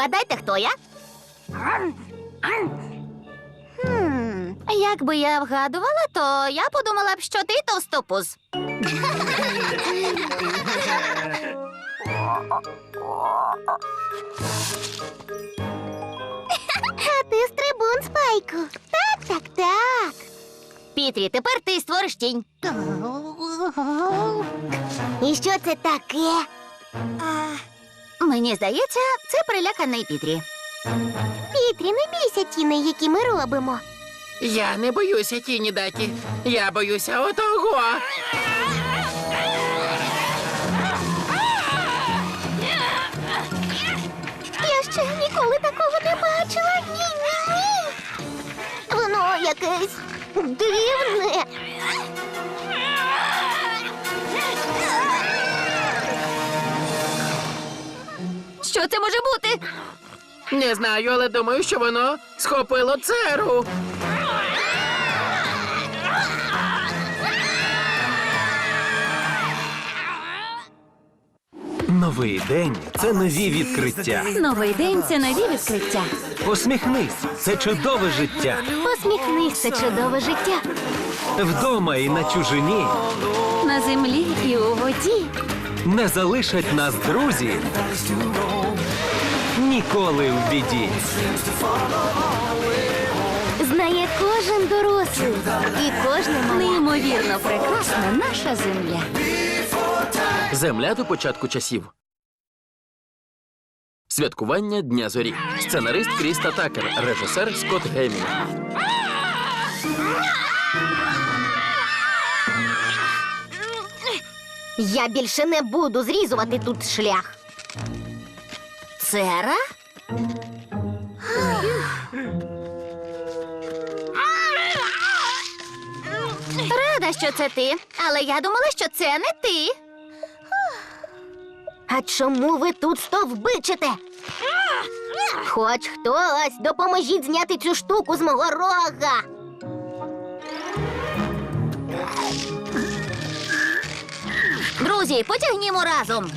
Вгадайте, хто я? Хм, якби я вгадувала, то я подумала б, що ти товстопуз. А ти стрибун, спайку. Так, так, так. Пітрі, тепер ти створиш тінь. І що це таке? Мені здається, це переляканий Пітрі. Пітрі, не бійся тіни, які ми робимо. Я не боюся тіні даті. Я боюся отого. Я ще ніколи такого не бачила. Ні, ні, ні. Воно якесь дивне. Що це може бути? Не знаю, але думаю, що воно схопило церу. Новий день це нові відкриття. Новий день це нові відкриття. Посміхнись, це чудове життя. Посміхнись, це чудове життя. Вдома і на чужині На землі і у воді. не залишать нас друзі. Ніколи в біді. Знає кожен дорослий і кожна. Неймовірно прекрасна наша земля. Земля до початку часів. Святкування Дня зорі. Сценарист Кріста Такер, режисер Скотт Геймін. Я більше не буду зрізувати тут шлях. Цера? Рада, що це ти, але я думала, що це не ти. А чому ви тут стовбичите? Хоч хтось допоможіть зняти цю штуку з мого рога. Друзі, потягнімо разом.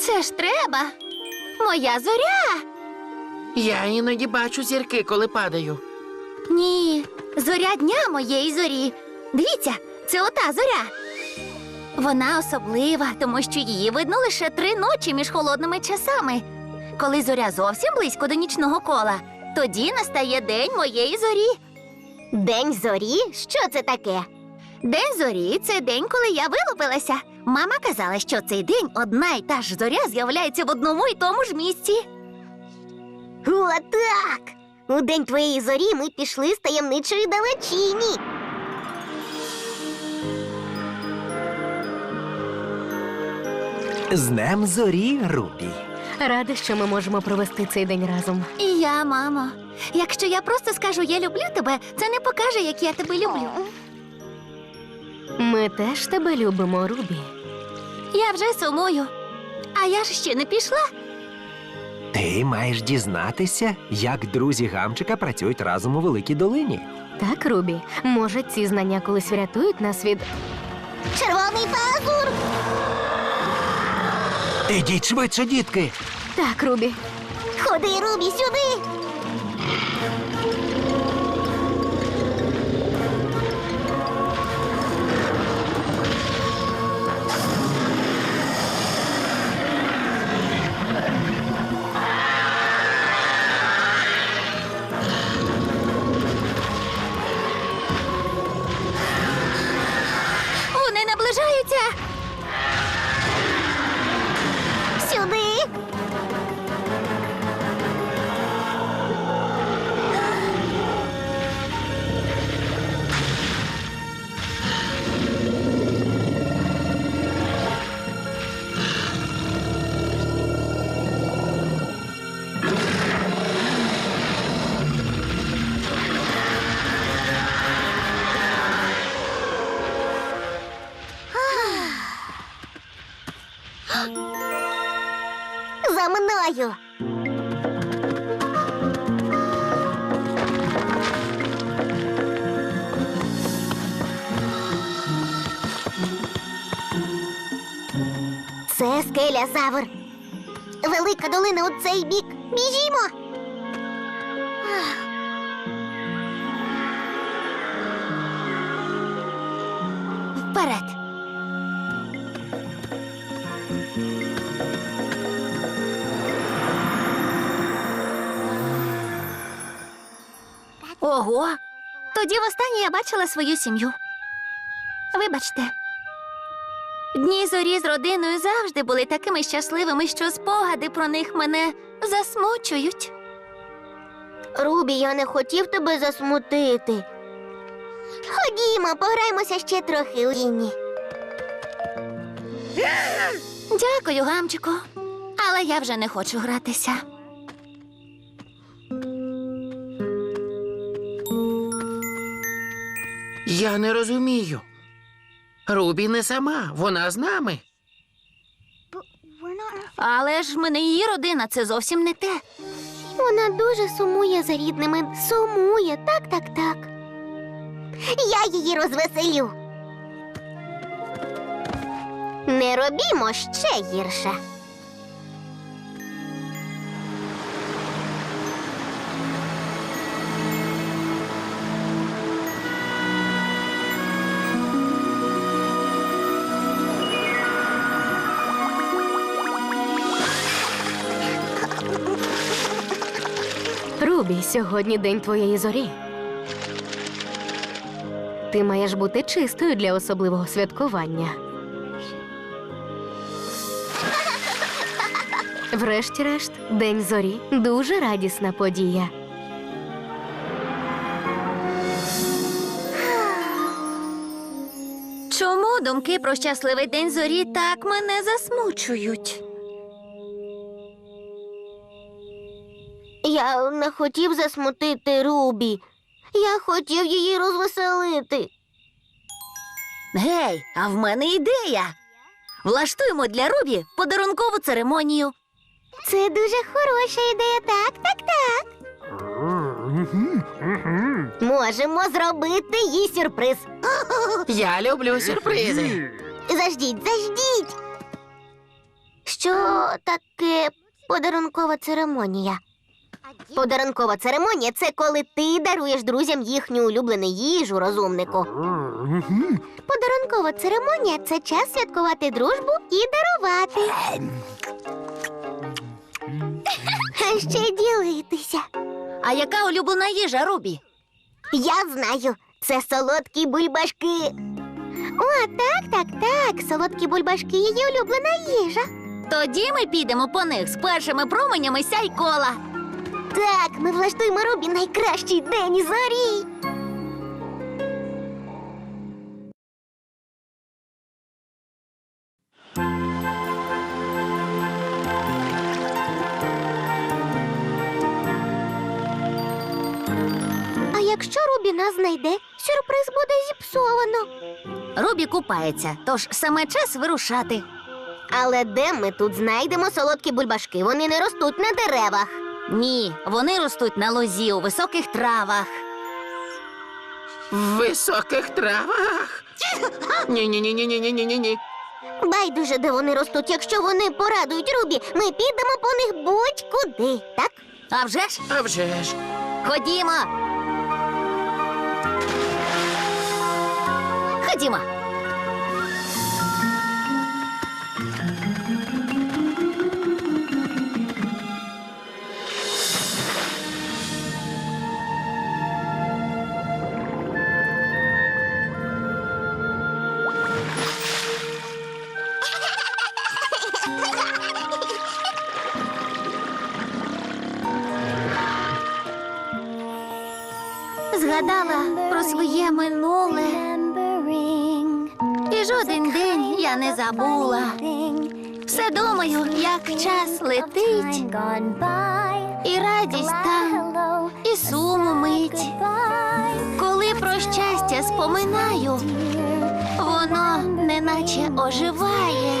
Це ж треба. Моя зоря. Я іноді бачу зірки, коли падаю. Ні, зоря дня моєї зорі. Дивіться, це ота зоря. Вона особлива, тому що її видно лише три ночі між холодними часами. Коли зоря зовсім близько до нічного кола, тоді настає день моєї зорі. День зорі? Що це таке? День зорі це день, коли я вилупилася. Мама казала, що цей день одна й та ж зоря з'являється в одному й тому ж місці. О, так! У день твоєї зорі ми пішли з таємничої далечині. З днем зорі, Рубі. Рада, що ми можемо провести цей день разом. І я, мамо. Якщо я просто скажу я люблю тебе, це не покаже, як я тебе люблю. Ми теж тебе любимо, Рубі. Я вже сумую. А я ж ще не пішла. Ти маєш дізнатися, як друзі гамчика працюють разом у великій долині. Так, Рубі. Може, ці знання колись врятують нас від. Червоний пазур! Ідіть швидше, дітки. Так, Рубі. Ходи, Рубі, сюди! Це скеля Завр. Велика долина у цей бік. Біжімо. Вперед. Ого. Тоді востаннє я бачила свою сім'ю. Вибачте. Дні зорі з родиною завжди були такими щасливими, що спогади про них мене засмучують. Рубі, я не хотів тебе засмутити. Ходімо, пограємося ще трохи у Ліні. Дякую, гамчику. Але я вже не хочу гратися. Я не розумію. Рубі не сама, вона з нами. Але ж ми не її родина, це зовсім не те. Вона дуже сумує за рідними. Сумує, так, так, так. Я її розвеселю. Не робімо ще гірше. Сьогодні день твоєї зорі. Ти маєш бути чистою для особливого святкування. Врешті-решт, День зорі дуже радісна подія. Чому думки про щасливий день зорі так мене засмучують? Я не хотів засмутити Рубі. Я хотів її розвеселити. Гей, а в мене ідея. Влаштуємо для Рубі подарункову церемонію. Це дуже хороша ідея, так, так, так. Можемо зробити їй сюрприз. Я люблю сюрпризи. Заждіть, заждіть. Що таке подарункова церемонія? Подарункова церемонія це коли ти даруєш друзям їхню улюблену їжу, розумнику. Подарункова церемонія це час святкувати дружбу і дарувати. А ще ділитися. А яка улюблена їжа Рубі? Я знаю, це солодкі бульбашки. О, так, так, так. Солодкі бульбашки її улюблена їжа. Тоді ми підемо по них з першими променями сяйкола. Так, ми влаштуємо Рубі найкращий день і зорі. А якщо Рубі нас знайде, сюрприз буде зіпсовано. Рубі купається, тож саме час вирушати. Але де ми тут знайдемо солодкі бульбашки? Вони не ростуть на деревах. Ні, вони ростуть на лозі у високих травах. В високих травах. Ні, ні, ні, ні, ні, ні, ні, ні. Байдуже, де вони ростуть. Якщо вони порадують Рубі, ми підемо по них будь-куди, так? А вже ж, А вже ж. ходімо. Ходімо. Про своє минуле. І жоден день я не забула. Все думаю, як час летить, і радість там, і суму мить. Коли про щастя споминаю, воно неначе оживає.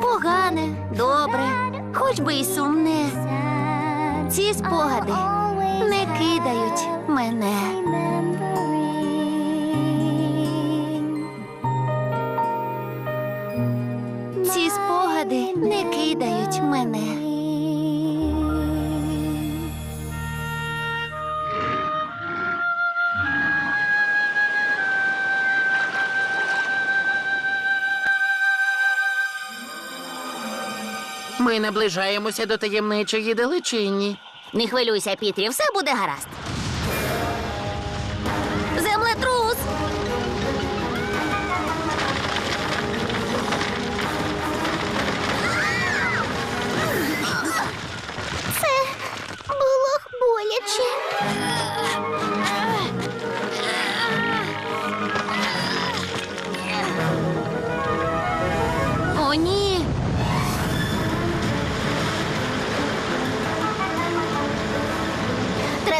Погане, добре, хоч би й сумне. Ці спогади згадають мене. Ці спогади не кидають мене. Ми наближаємося до таємничої далечині. Не хвилюйся, Пітрі, все буде гаразд.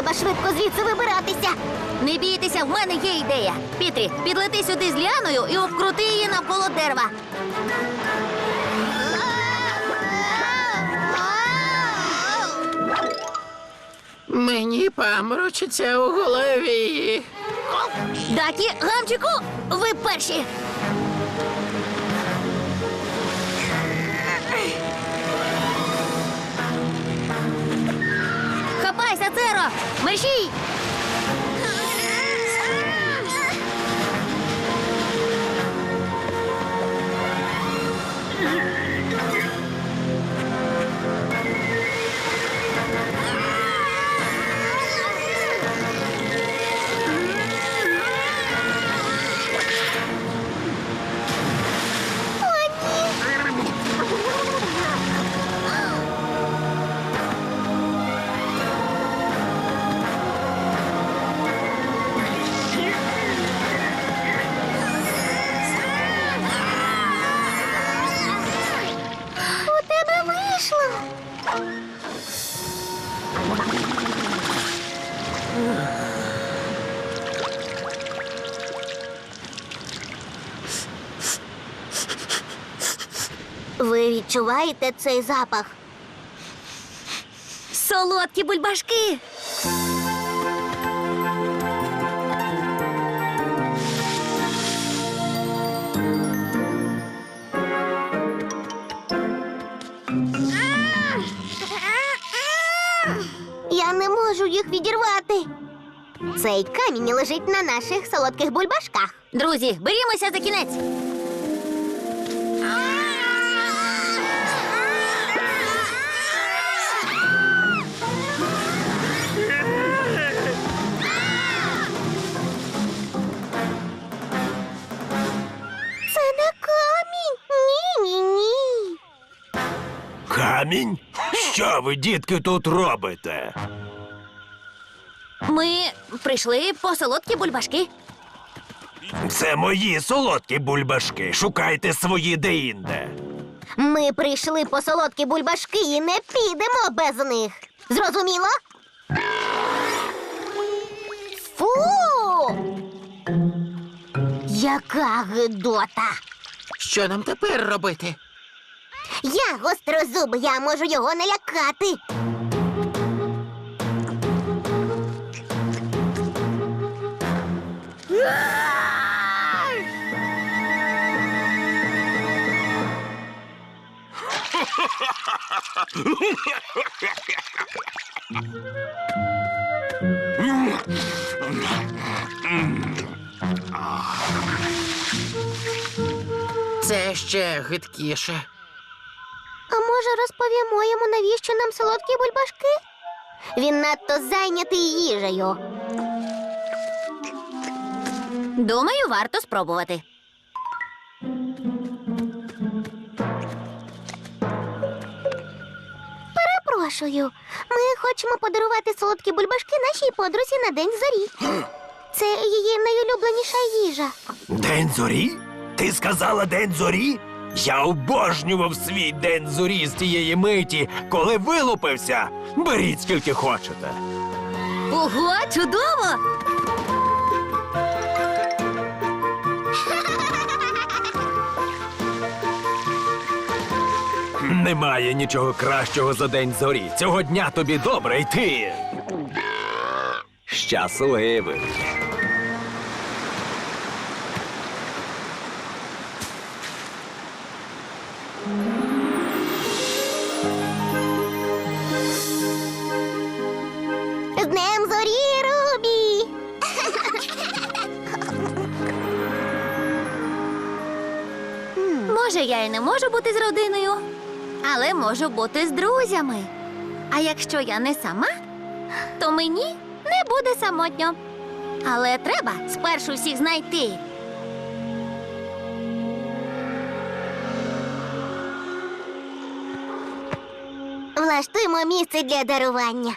Треба швидко звідси вибиратися. Не бійтеся, в мене є ідея. Пітрі, підлети сюди з ліаною і обкрути її навколо дерева. Мені паморочиться у голові. Дакі, гамчику, ви перші. Мерщій! Відчуваєте цей запах? Солодкі бульбашки! Я не можу їх відірвати. Цей камінь лежить на наших солодких бульбашках. Друзі, берімося за кінець. Камінь? Що ви, дітки, тут робите? Ми прийшли по солодкі бульбашки. Це мої солодкі бульбашки. Шукайте свої деінде. Ми прийшли по солодкі бульбашки і не підемо без них. Зрозуміло? Фу! Яка гидота! Що нам тепер робити? Я гострозуб, я можу його налякати. Це ще гидкіше. А може розповімо йому, навіщо нам солодкі бульбашки? Він надто зайнятий їжею. Думаю, варто спробувати. Перепрошую, ми хочемо подарувати солодкі бульбашки нашій подрузі на день зорі. Це її найулюбленіша їжа. День зорі? Ти сказала день зорі? Я обожнював свій день зорі з тієї миті, коли вилупився. Беріть скільки хочете. Ого, чудово! Немає нічого кращого за день зорі. Цього дня тобі добре йти. Щасливий. З днем зорі, Рубі! Може, я і не можу бути з родиною, але можу бути з друзями. А якщо я не сама, то мені не буде самотньо. Але треба спершу всіх знайти. Влаштуємо місце для дарування.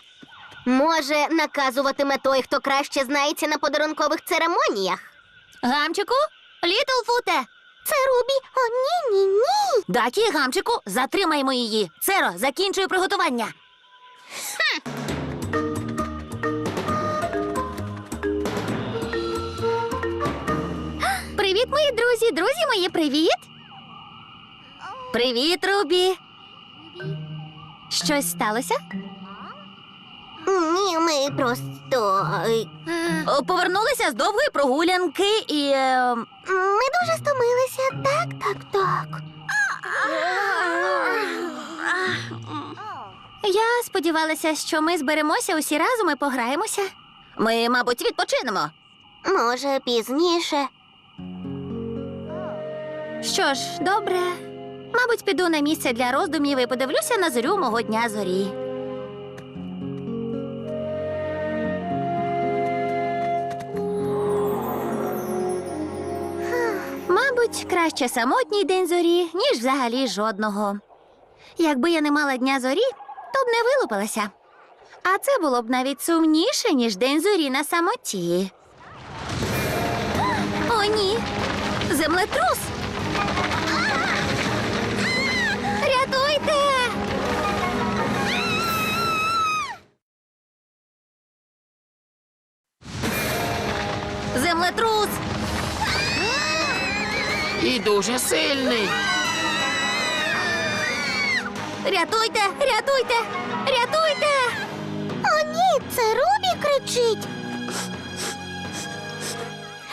Може, наказуватиме той, хто краще знається на подарункових церемоніях. Гамчику, Літлфуте, Це Рубі. О, ні, ні, ні. Дакі, гамчику, затримаймо її. Церо, закінчую приготування. Привіт, мої друзі! Друзі мої, привіт! Привіт, Рубі! Щось сталося? Ні, ми просто. е, О, Повернулися з довгої прогулянки і. е, Ми дуже стомилися. Так, так, так. Я сподівалася, що ми зберемося усі разом і пограємося. Ми, мабуть, відпочинемо. Може, пізніше. Що ж, добре. Мабуть, піду на місце для роздумів і подивлюся на зорю мого дня зорі. Мабуть, краще самотній день зорі, ніж взагалі жодного. Якби я не мала дня зорі, то б не вилупилася. А це було б навіть сумніше, ніж день зорі на самоті. О, ні! Землетрус! Дуже сильний. Рятуйте! Рятуйте! Рятуйте! О, ні, це Рубі кричить.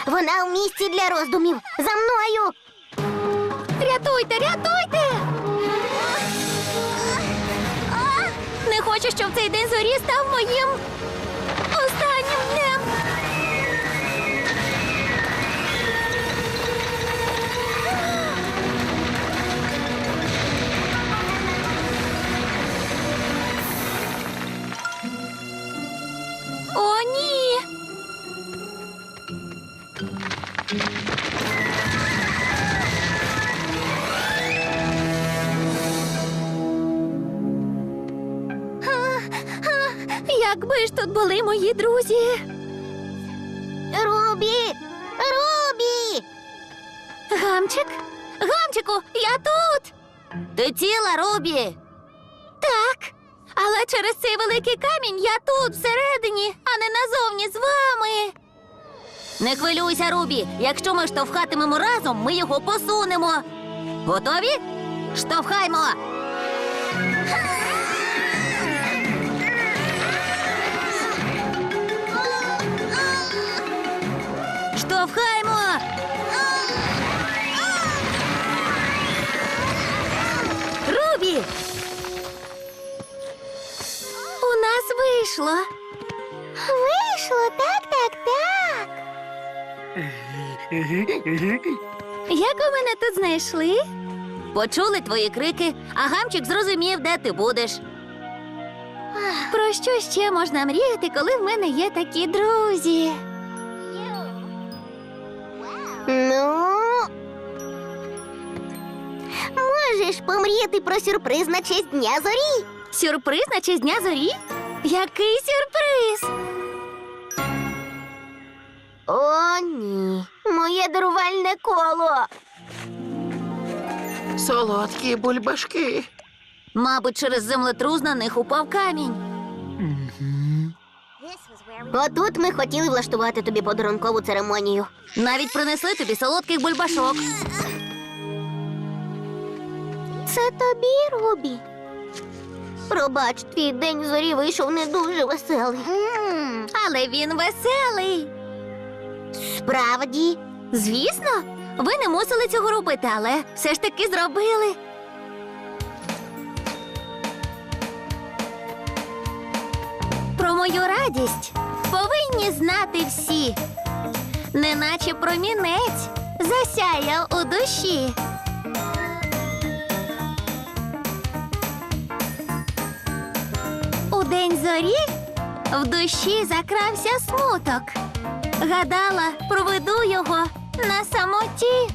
Вона в місці для роздумів. За мною. Рятуйте! Рятуйте! Не хочу, щоб цей день зорі став моїм тут були мої друзі. Рубі! Рубі! Гамчик? Гамчику, я тут. Ти ціла, Рубі? Так. Але через цей великий камінь я тут, всередині, а не назовні з вами. Не хвилюйся, Рубі. Якщо ми штовхатимемо разом, ми його посунемо. Готові? Штовхаймо. Штовхаймо. Рубі! У нас вийшло. Вийшло, так, так, так. Як ви мене тут знайшли? Почули твої крики, а гамчик зрозумів, де ти будеш. Про що ще можна мріяти, коли в мене є такі друзі? Ну. Можеш помріяти про сюрприз на честь дня зорі. Сюрприз на честь дня зорі? Який сюрприз? О, ні. Моє дарувальне коло. Солодкі бульбашки. Мабуть, через землетрус на них упав камінь. Отут ми хотіли влаштувати тобі подарункову церемонію. Навіть принесли тобі солодких бульбашок. Це тобі, Рубі. Пробач, твій день зорі вийшов не дуже веселий. Але він веселий. Справді, Звісно, ви не мусили цього робити, але все ж таки зробили. Про мою радість повинні знати всі, неначе промінець засяяв у душі. У день зорі в душі закрався смуток. Гадала, проведу його на самоті.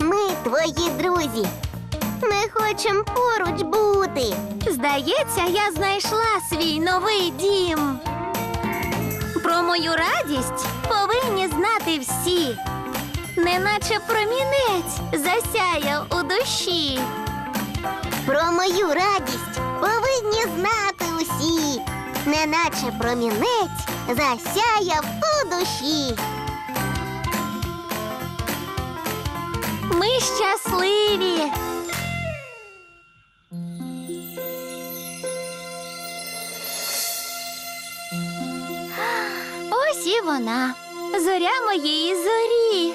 Ми твої друзі. Ми хочемо поруч бути. Здається, я знайшла свій новий дім. Про мою радість повинні знати всі, неначе промінець засяяв у душі. Про мою радість повинні знати усі, неначе промінець засяяв у душі. Ми щасливі. Ось вона, зоря моєї зорі.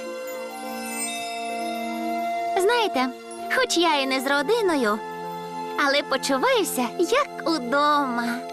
Знаєте, хоч я і не з родиною, але почуваюся як удома.